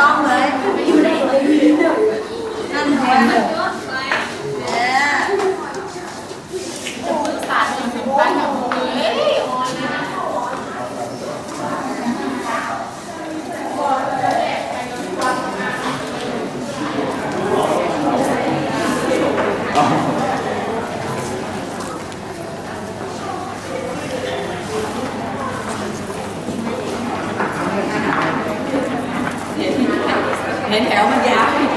ต้องเลยอยู่ในนั่นแหละเออ เห็นแถวมันยาว เลย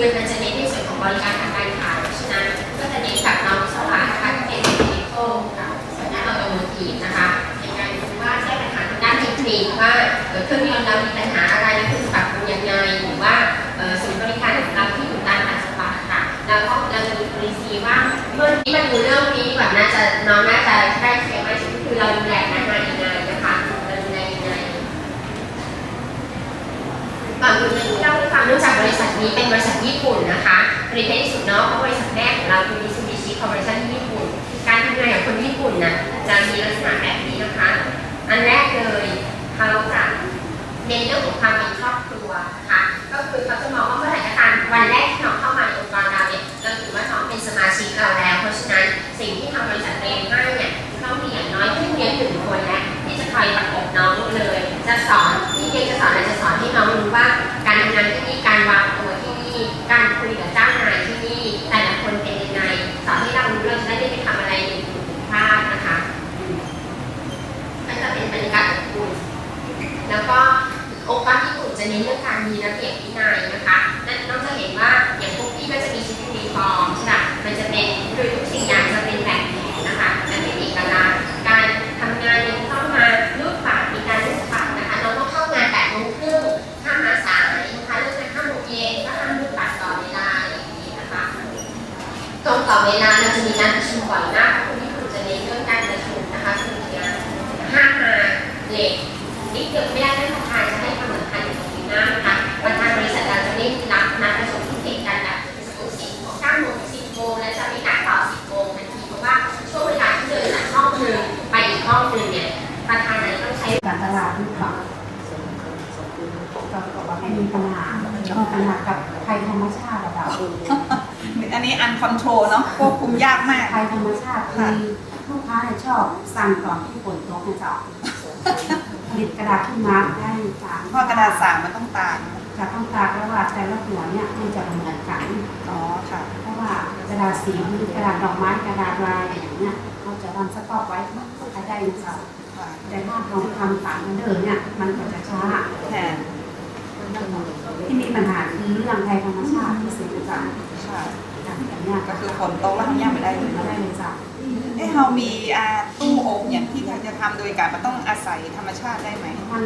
คือมันจะเน้นในส่วนของบริการทางการขายเพราะฉะนั้นก็จะเน้นจากน้องวิศวะนะคะที่เป็นเทคนิคกับส่วนด้านออโตโมทีฟนะคะ ในการดูว่าแก้ปัญหาทางด้านเทคนิคว่าเครื่องยนต์เรามีปัญหาอะไรแล้วคุณปรับปรุงยังไงหรือว่าเอ่อศูนย์บริการของเราที่อยู่ด้านต่างจังหวัดค่ะ แล้วก็เราจะมี policy ว่าเมื่อนี้มาดูเรื่องนี้แบบน่าจะน้องน่าจะได้เสียมากที่สุดคือเราดูแลพนักงานยังไงนะคะเราดูแลยังไง ก่อนอื่นเลยเล่าให้ฟังเนื่องจากบริษัท นี้เป็นบริษัทญี่ปุ่นนะคะผลิตให้ที่สุดเนาะเพราะบริษัทแรกของเราคือ Mitsubishi Corporation ที่ญี่ปุ่น การทำงานกับคนญี่ปุ่นนะจะมีลักษณะแบบนี้นะคะ อันแรกเลยเขาจะเน้นเรื่องของความเป็นครอบครัวนะคะก็คือเขาจะมองว่าเมื่อไหร่ก็ตามวันแรกที่น้องเข้ามาในองค์กรเราเนี่ยเราถือว่าน้องเป็นสมาชิกเราแล้ว เพราะฉะนั้นสิ่งที่ทางบริษัทเตรียมให้เนี่ยต้องมีอย่างน้อยพี่เลี้ยงหนึ่งคนและที่จะคอยประกบน้องเลย จะสอนพี่เลี้ยงจะสอนอะไรจะสอนให้น้องรู้ว่าการทำงานที่ เวลาเราจะมีการประชุมบ่อยมากคุณที่คุณจะเน้นเรื่องการประชุมนะคะซึ่งงานห้ามมาเลทนี่เกิดไม่ได้ท่านประธานจะให้ความสำคัญอยู่ตรงนี้มากนะคะประธานบริษัทเราจะไม่รับนัดประชุมที่ติดกันแบบสมมติสิบโมงเก้าโมงสิบโมงและจะไม่นัดต่อสิบโมงทันทีเพราะว่าช่วงเวลาที่เดินจากห้องหนึ่งไปอีกห้องหนึ่งเนี่ยประธานอาจจะต้องใช้การตลาดหรือเปล่าก็บอกว่าให้มีปัญหาปัญหากับภัยธรรมชาติระดับ อันนี้อันคอนโทรลเนาะควบคุมยากมาก ภัยธรรมชาติคือลูกค้าเนี่ยชอบสั่งก่อนที่ฝนตกนะจ๊ะผลิตกระดาษขึ้นมาได้สามเพราะกระดาษสามมันต้องตากจะต้องตากแล้วว่าแต่ละหัวเนี่ยมันจะเหมือนกัน อ๋อค่ะ เพราะว่ากระดาษสีกระดาษดอกไม้กระดาษลายอย่างเงี้ยเขาจะทำสต็อกไว้ใช้ได้นะจ๊ะค่ะแต่ถ้าเราทำตามกันเดิมเนี่ยมันก็จะช้าแทนที่มีปัญหาคือเรื่องภัยธรรมชาติที่เสียจาก ค่ะอย่างเงี้ย ก็คือฝนตกแล้วทำยากไม่ได้เลยไม่ได้เลยจ้ะเอ้เรามีอ่าตู้อบอย่างที่จะทำโดยการมันต้องอาศัยธรรมชาติได้ไหมมัน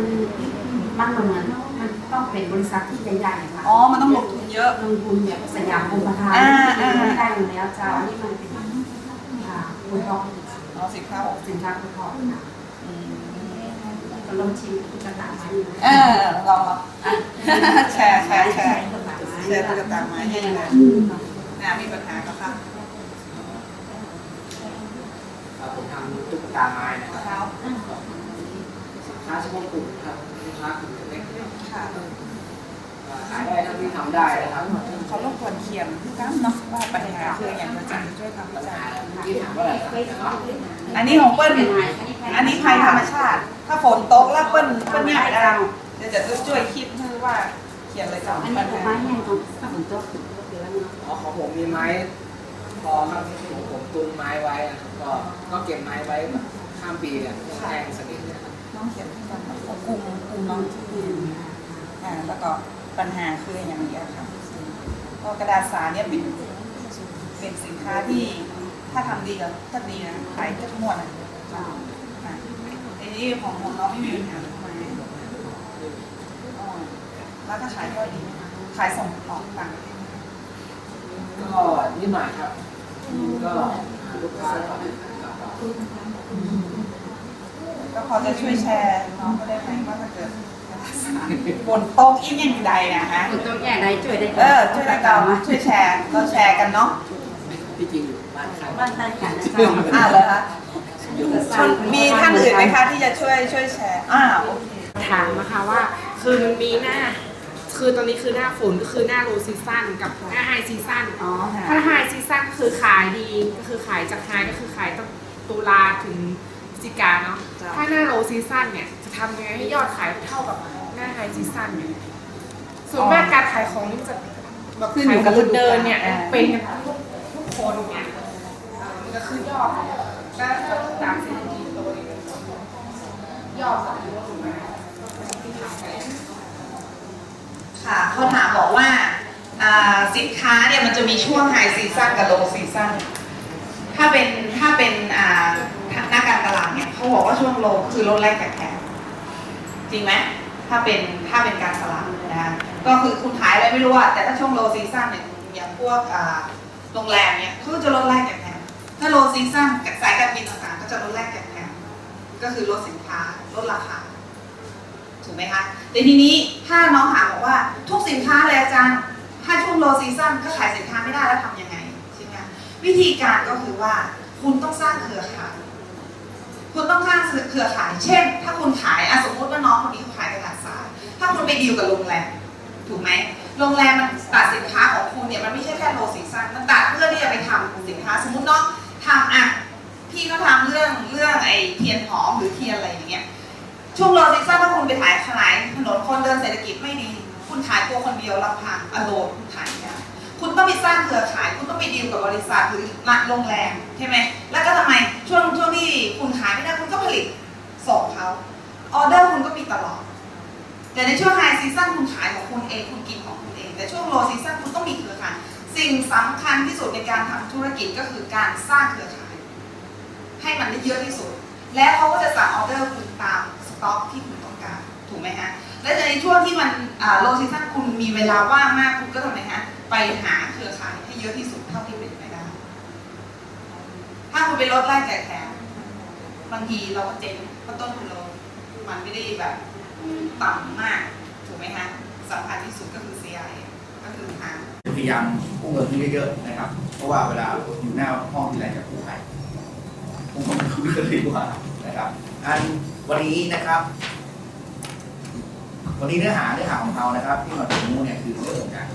มันเหมือนมันต้องเป็นบริษัทที่ใหญ่ๆค่ะอ๋อ มันต้องลงทุนเยอะ ลงทุนแบบสยามกรมประธานอ่าอ่า ไม่ได้อยู่แล้วจ้านี่มันเป็นอ่าคุณทองอ๋อสิบข้าวอบสินค้าคุณทองค่ะอืมก็ลองชิมตุ๊กตาไม้เออลองลองแชร์แชร์แชร์ตุ๊กตาไม้แชร์ตุ๊กตาไม้ให้เลย นะมีปัญหาก็ค่ะครับผมทำตุ๊กตาไม้นะครับเท้าค้าเฉพาะกลุ่มครับลูกค้ากลุ่มเล็กๆค่ะขายได้เท่าที่ทำได้นะครับเขารบกวนเขียนพี่กั้มเนาะว่าปัญหาคืออย่างเราจะช่วยทำวิจัยที่ถามว่าอะไรครับอันนี้ของเปิ้ลอันนี้ภัยธรรมชาติ ถ้าฝนตกแล้วเปิ้ลเปิ้ลเนี่ยไม่ได้เดี๋ยวจะช่วยคิดคือว่าเขียนเลยจ้ะอันปันี้ญไม้หาแห้งของฝนตกเดื อ๋อของผมมีไม้พอครับผมผมตุนไม้ไว้อะก็ก็เก็บไม้ไว้แบบข้ามปีเนี่ยแห้งสักนิทเลยครับน้องเขียนให้ฟังแบบกลุ่มกลุ่มน้องที่อ่าแล้วก็ปัญหาคืออย่างเดียวค่ะก็กระดาษสาเนี่ยเป็นเป็นสินค้าที่ถ้าทำดีก็ก็ดีนะขายทุกหมวดอะอะอันนี้ของของน้องไม่มีปัญหาทำไมอ๋อแล้วก็ขายก็ดีนะคะขายส่งออกต่างประเทศ ก็นิดหน่อยครับ ก็ลูกค้าก็ก็พอจะช่วยแชร์น้องก็ได้ไหมว่าถ้าเกิดกระดาษสาบนโต๊ะอีกอย่างใดนะคะฝนตกแย่ได้ช่วยได้เออช่วยกันช่วยแชร์เราแชร์กันเนาะที่จริงอยู่บ้านใครบ้านใต้กันนะอ่าคะเลยคะมีท่านอื่นไหมคะที่จะช่วยช่วยแชร์อ่าโอเคถามนะคะว่าคือมันมีหน้า คือตอนนี้คือหน้าฝนก็คือหน้าโลซีซั่นกับหน้าไฮซีซั่นอ๋อค่ะถ้าไฮซีซั่นก็คือขายดีก็คือขายจากไฮก็คือขายตั้งตุลาถึงพฤศจิกาเนาะถ้าหน้าโลซีซั่นเนี่ยจะทำยังไงให้ยอดขายเท่ากับหน้าไฮซีซั่นเนี่ยส่วนมากการขายของนี่มันจะแบบขายคนเดินเนี่ยเป็นกันทุกทุกคนเนี่ยเออมันก็คือยอดก็ตามเศรษฐกิจตัวนี้ยอดก็ถือว่าสูงมากที่ทำไป ค่ะเขาถามบอกว่าสินค้าเนี่ยมันจะมีช่วงไฮซีซั่นกับโลซีซั่นถ้าเป็นถ้าเป็นหน้าการตลาดเนี่ยเขาบอกว่าช่วงโลคือลดแรกแข็งจริงไหมถ้าเป็นถ้าเป็นการตลาดนะคะก็คือคุณขายอะไรไม่รู้อะแต่ถ้าช่วงโลซีซั่นเนี่ยอย่างพวกโรงแรมเนี่ยเขาจะลดแรกแข็งถ้าโลซีซั่นสายการบินต่างๆก็จะลดแรกแข็งก็คือลดสินค้าลดราคา ถูกไหมคะแต่ทีนี้ถ้าน้องถามบอกว่าทุกสินค้าเลยอาจารย์ถ้าช่วงโลซีซั่นก็ขายสินค้าไม่ได้แล้วทำยังไงใช่ไหมวิธีการก็คือว่าคุณต้องสร้างเครือข่ายคุณต้องสร้างเครือข่าย เช่น ถ้าคุณขายอสมมติว่าน้องคนนี้เขาขายกระดาษทรายถ้าคุณไปดีลกับโรงแรมถูกไหมโรงแรมมันตัดสินค้าของคุณเนี่ยมันไม่ใช่แค่โลซีซั่นมันตัดเพื่อที่จะไปทำสินค้า สมมติน้องทำอะพี่ก็ทำเรื่องเรื่องไอ้เทียนหอมหรือเทียนอะไรอย่างเงี้ย ช่วงโลซีซั่นถ้าคุณไปขายขายถนนคนเดินเศรษฐกิจไม่ดี คุณขายตัวคนเดียวลำพังอโลนคุณขายไม่ได้คุณต้องไปสร้างเครือข่าย คุณต้องไปดีลกับบริษัทหรือโรงแรมใช่ไหมแล้วก็ทำไมช่วงช่วงที่คุณขายไม่ได้คุณก็ผลิตส่งเขาออเดอร์คุณก็มีตลอด แต่ในช่วงไฮซีซั่นคุณขายของคุณเองคุณกินของคุณเอง แต่ช่วงโลซีซั่นคุณต้องมีเครือข่ายสิ่งสำคัญที่สุดในการทำธุรกิจก็คือการสร้างเครือข่าย ให้มันได้เยอะที่สุด แล้วเขาก็จะสั่งออเดอร์คุณตาม ต็อกที่คุณต้องการถูกไหมฮะและในช่วงที่มันโลซีซั่นคุณมีเวลาว่างมากคุณก็ทำไมฮะไปหาเครือข่ายให้เยอะที่สุดเท่าที่เป็นไปได้ ถ้าคุณไปลดไล่แจกแถมบางทีเราก็เจ๊งเพราะต้นทุนเรา มันไม่ได้แบบต่ำมากถูกไหมฮะสำคัญที่สุดก็คือ CI ก็คือหาพยายามกู้เงินที่เยอะๆนะครับ เพราะว่าเวลาอยู่หน้าห้องที่ไรจะกู้ใครผมก็ไม่รู้เลยว่า นะครับ อันวันนี้นะครับ วันนี้เนื้อหาเนื้อหาของเรานะครับ ที่มาถึงเนี่ยคือเรื่องของการ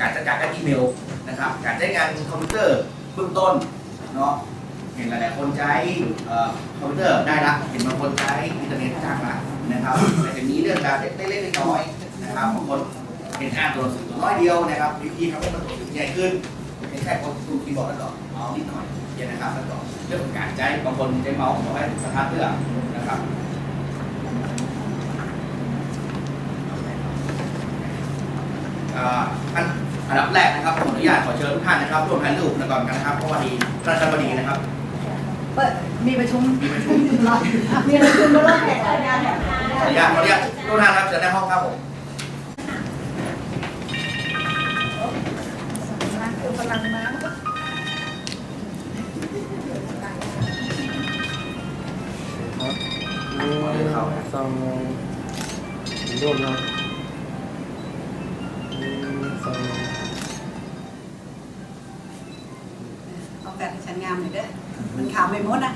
การจัดการกับอีเมลนะครับ การใช้งานคอมพิวเตอร์เบื้องต้นเนาะเห็นหลาย ๆ คนใช้คอมพิวเตอร์ได้ละเห็นบางคนใช้อินเทอร์เน็ตจ้างละนะครับแต่จะมีเรื่องการเล็กๆน้อยๆนะครับบางคนเป็นอ่านตัวหนังสือตัวน้อยเดียวนะครับวิธีทำให้มันตัวหนังสือใหญ่ขึ้นเป็นแค่กดดูคีย์บอร์ดแล้วก็เมานิดหน่อยเดี๋ยวนะครับแล้วก็ เรื่องของการใช้บางคนใช้เมาส์ขอให้สตาร์ทเพื่อนะครับอ่าอันอันดับแรกนะครับผมอนุญาตขอเชิญทุกท่านนะครับร่วมถ่ายรูปนะก่อนกันนะครับเพราะว่าดีท่านอาจารย์บดีนะครับเปิดมีประชุมมีประชุมรอมีประชุมแล้วรอบแขกงานเนี่ยขออนุญาตขออนุญาตทุกท่านครับเชิญในห้องครับผมพลังม้า สองร่วมนะสองเอาแฟนฉันงามหน่อยเด้อมันขาวไปหมดนะ